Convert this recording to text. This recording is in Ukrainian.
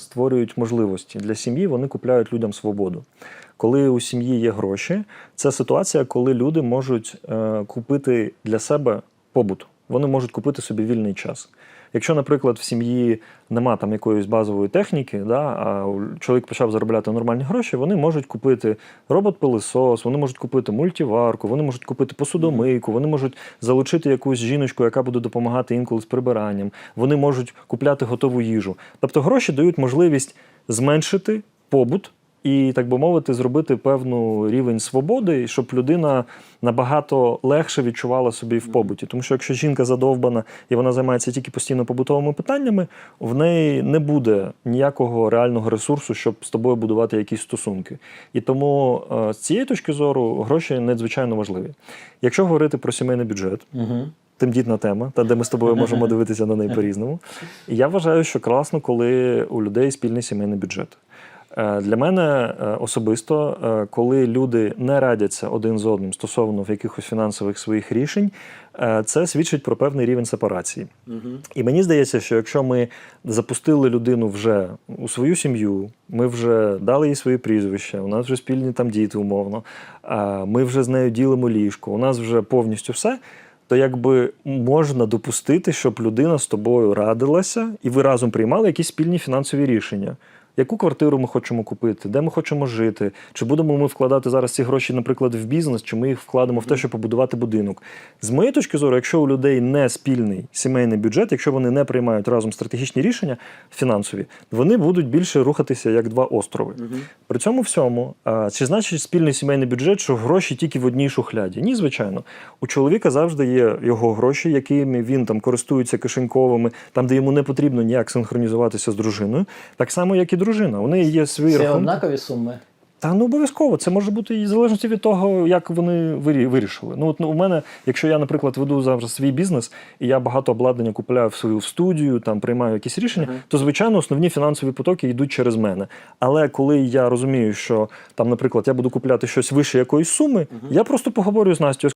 створюють можливості для сім'ї, вони купляють людям свободу. Коли у сім'ї є гроші, це ситуація, коли люди можуть е, купити для себе побут. Вони можуть купити собі вільний час. Якщо, наприклад, в сім'ї нема там якоїсь базової техніки, да, а чоловік почав заробляти нормальні гроші, вони можуть купити робот-пилисос, вони можуть купити мультиварку, вони можуть купити посудомийку, вони можуть залучити якусь жіночку, яка буде допомагати інколи з прибиранням, вони можуть купляти готову їжу. Тобто гроші дають можливість зменшити побут. І, так би мовити, зробити певну рівень свободи, щоб людина набагато легше відчувала собі в побуті. Тому що якщо жінка задовбана і вона займається тільки постійно побутовими питаннями, в неї не буде ніякого реального ресурсу, щоб з тобою будувати якісь стосунки. І тому е, з цієї точки зору гроші надзвичайно важливі. Якщо говорити про сімейний бюджет, Угу. тендітна тема, та де ми з тобою можемо дивитися на неї по-різному. І я вважаю, що класно, коли у людей спільний сімейний бюджет. Е, Для мене е, особисто, е, коли люди не радяться один з одним стосовно в якихось фінансових своїх рішень, це свідчить про певний рівень сепарації. І мені здається, що якщо ми запустили людину вже у свою сім'ю, ми вже дали їй своє прізвище, у нас вже спільні там діти, умовно, ми вже з нею ділимо ліжко, у нас вже повністю все. То якби можна допустити, щоб людина з тобою радилася, і ви разом приймали якісь спільні фінансові рішення. Яку квартиру ми хочемо купити, де ми хочемо жити? Чи будемо ми вкладати зараз ці гроші, наприклад, в бізнес, чи ми їх вкладемо в те, щоб побудувати будинок? З моєї точки зору, якщо у людей не спільний сімейний бюджет, якщо вони не приймають разом стратегічні рішення фінансові, вони будуть більше рухатися як два острови. При цьому всьому, а, чи значить спільний сімейний бюджет, що гроші тільки в одній шухляді? Ні, звичайно. У чоловіка завжди є його гроші, якими він там користується кишеньковими, там, де йому не потрібно ніяк синхронізуватися з дружиною. Так само, як і дружина. У неї є свої Це рахунки. однакові суми. Та ну обов'язково. Це може бути і в залежності від того, як вони вирішили. Ну, от ну, у мене, якщо я, наприклад, веду зараз свій бізнес, і я багато обладнання купляю в свою студію, там приймаю якісь рішення, то звичайно основні фінансові потоки йдуть через мене. Але коли я розумію, що там, наприклад, я буду купляти щось вище якоїсь суми, я просто поговорю з Настю.